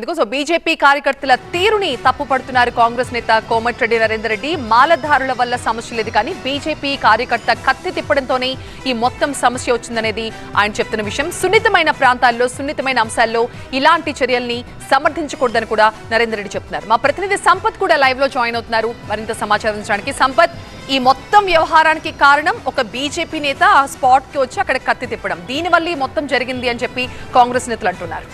ఎందుకు బీజేపీ కార్యకర్తల తీరుని తప్పుపడుతున్నారు కాంగ్రెస్ నేత కోమటిరెడ్డి నరేందర్ రెడ్డి మాలధారుల వల్ల సమస్య లేదు కానీ బీజేపీ కార్యకర్త కత్తి తిప్పడంతోనే ఈ మొత్తం సమస్య వచ్చిందనేది ఆయన చెప్తున్న విషయం. సున్నితమైన ప్రాంతాల్లో సున్నితమైన అంశాల్లో ఇలాంటి చర్యల్ని సమర్థించకూడదని కూడా నరేందర్ రెడ్డి చెప్తున్నారు. మా ప్రతినిధి సంపత్ కూడా లైవ్లో జాయిన్ అవుతున్నారు. మరింత సమాచారం ఇచ్చడానికి సంపత్ ఈ మొత్తం వ్యవహారానికి కారణం ఒక బీజేపీ నేత ఆ స్పాట్కి వచ్చి అక్కడ కత్తి తిప్పడం. దీనివల్ల ఈ మొత్తం జరిగింది అని చెప్పి కాంగ్రెస్ నేతలు అంటున్నారు.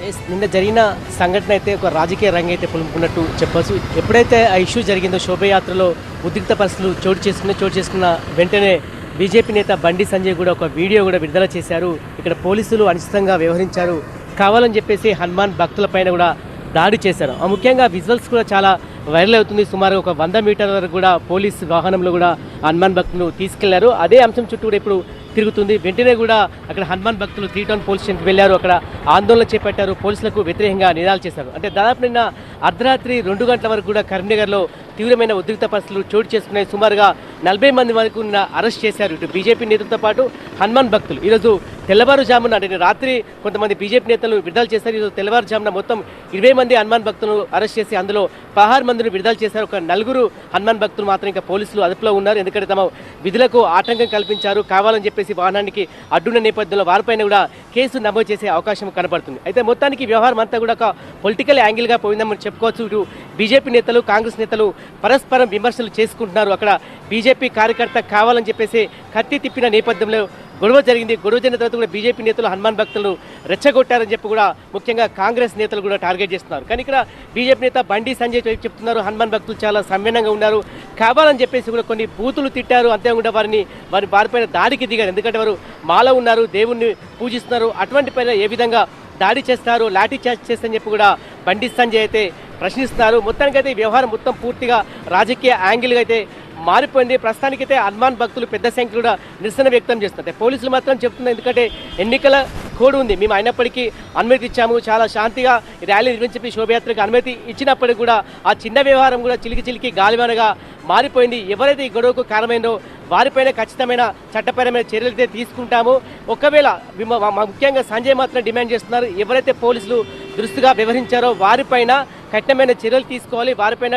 నిన్న జరిగిన సంఘటన అయితే ఒక రాజకీయ రంగం అయితే పులుపుకున్నట్టు చెప్పచ్చు. ఎప్పుడైతే ఆ ఇష్యూ జరిగిందో శోభయాత్రలో ఉద్రిక్త పరిస్థితులు చోటు చేసుకున్న చోటు చేసుకున్న వెంటనే బీజేపీ నేత బండి సంజయ్ కూడా ఒక వీడియో కూడా విడుదల చేశారు. ఇక్కడ పోలీసులు అనిశ్చితంగా వ్యవహరించారు. కావాలని చెప్పేసి హనుమాన్ భక్తులపైన కూడా దాడి చేశారు. ఆ ముఖ్యంగా విజువల్స్ కూడా చాలా వైరల్ అవుతుంది. సుమారు ఒక వంద మీటర్ల వరకు కూడా పోలీసు వాహనంలో కూడా హనుమాన్ భక్తులు తీసుకెళ్ళారు. అదే అంశం చుట్టూ కూడా ఇప్పుడు తిరుగుతుంది. వెంటనే కూడా అక్కడ హనుమాన్ భక్తులు త్రీ టౌన్ పోలీస్ స్టేషన్కి వెళ్ళారు. అక్కడ ఆందోళన చేపట్టారు. పోలీసులకు వ్యతిరేకంగా నినాదాలు చేశారు. అంటే దాదాపు నిన్న అర్ధరాత్రి రెండు గంటల వరకు కూడా కరీంనగర్లో తీవ్రమైన ఉద్రిక్త పరిస్థితులు చోటు చేసుకున్నాయి. సుమారుగా నలభై మంది వరకు అరెస్ట్ చేశారు. ఇటు బీజేపీ నేతలతో పాటు హనుమాన్ భక్తులు. ఈరోజు తెల్లవారుజామున అంటే నిన్న రాత్రి కొంతమంది బీజేపీ నేతలు విడుదల చేశారు. ఈరోజు తెల్లవారుజామున మొత్తం ఇరవై మంది హనుమాన్ భక్తులను అరెస్ట్ చేసి అందులో పదహారు మందిని విడుదల చేశారు. ఒక నలుగురు హనుమాన్ భక్తులు మాత్రం ఇంకా పోలీసులు అదుపులో ఉన్నారు. ఎందుకంటే తమ విధులకు ఆటంకం కల్పించారు. కావాలని చెప్పేసి వాహనానికి అడ్డున్న నేపథ్యంలో వారిపైన కూడా కేసు నమోదు చేసే అవకాశం కనబడుతుంది. అయితే మొత్తానికి వ్యవహారం అంతా కూడా ఒక పొలిటికల్ యాంగిల్గా పోయిందని చెప్పుకోవచ్చు. ఇటు బీజేపీ నేతలు కాంగ్రెస్ నేతలు పరస్పరం విమర్శలు చేసుకుంటున్నారు. అక్కడ బీజేపీ కార్యకర్త కావాలని చెప్పేసి కత్తి తిప్పిన నేపథ్యంలో గొడవ జరిగింది. గొడవ జరిగిన తర్వాత కూడా బీజేపీ నేతలు హనుమాన్ భక్తులను రెచ్చగొట్టారని చెప్పి కూడా ముఖ్యంగా కాంగ్రెస్ నేతలు కూడా టార్గెట్ చేస్తున్నారు. కానీ ఇక్కడ బీజేపీ నేత బండి సంజయ్ చెప్తున్నారు. హనుమాన్ భక్తులు చాలా సంవినంగా ఉన్నారు. కావాలని చెప్పేసి కూడా కొన్ని బూతులు తిట్టారు. అంతేకాకుండా వారిని వారి వారిపైన దాడికి దిగారు. ఎందుకంటే వారు మాల ఉన్నారు దేవుణ్ణి పూజిస్తున్నారు. అటువంటి పైన ఏ విధంగా దాడి చేస్తారు లాఠీ చార్జ్ చేస్తారని చెప్పి కూడా బండి సంజయ్ అయితే ప్రశ్నిస్తున్నారు. మొత్తానికైతే ఈ వ్యవహారం మొత్తం పూర్తిగా రాజకీయ యాంగిల్గా అయితే మారిపోయింది. ప్రస్తుతానికైతే హనుమాన్ భక్తులు పెద్ద సంఖ్యలో కూడా నిరసన వ్యక్తం చేస్తున్నారు. పోలీసులు మాత్రం చెప్తున్నారు. ఎందుకంటే ఎన్నికల కోడ్ ఉంది. మేము అయినప్పటికీ అనుమతి ఇచ్చాము. చాలా శాంతిగా ర్యాలీ నిర్వహించి శోభయాత్రకు అనుమతి ఇచ్చినప్పటికీ కూడా ఆ చిన్న వ్యవహారం కూడా చిలికి చిలికి గాలివానగా మారిపోయింది. ఎవరైతే ఈ గొడవకు కారణమైందో వారిపైన ఖచ్చితమైన చట్టపరమైన చర్యలు అయితే తీసుకుంటాము. ఒకవేళ మా- ముఖ్యంగా సంజయ్ మాత్రం డిమాండ్ చేస్తున్నారు. ఎవరైతే పోలీసులు దురుస్తుగా వ్యవహరించారో వారిపైన కఠినమైన చర్యలు తీసుకోవాలి. వారిపైన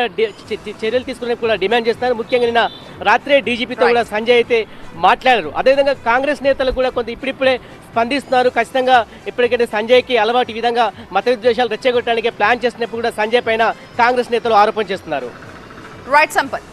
చర్యలు తీసుకోవాలని కూడా డిమాండ్ చేస్తున్నారు. ముఖ్యంగా నిన్న రాత్రే డీజీపీతో కూడా సంజయ్ అయితే మాట్లాడారు. అదేవిధంగా కాంగ్రెస్ నేతలు కూడా కొంత ఇప్పుడిప్పుడే స్పందిస్తున్నారు. ఖచ్చితంగా ఇప్పటికైతే సంజయ్కి అలవాటు విధంగా మత విద్వేషాలు రెచ్చగొట్టడానికి ప్లాన్ చేసినప్పుడు కూడా సంజయ్ పైన కాంగ్రెస్ నేతలు ఆరోపణ చేస్తున్నారు. రైట్ సంపత్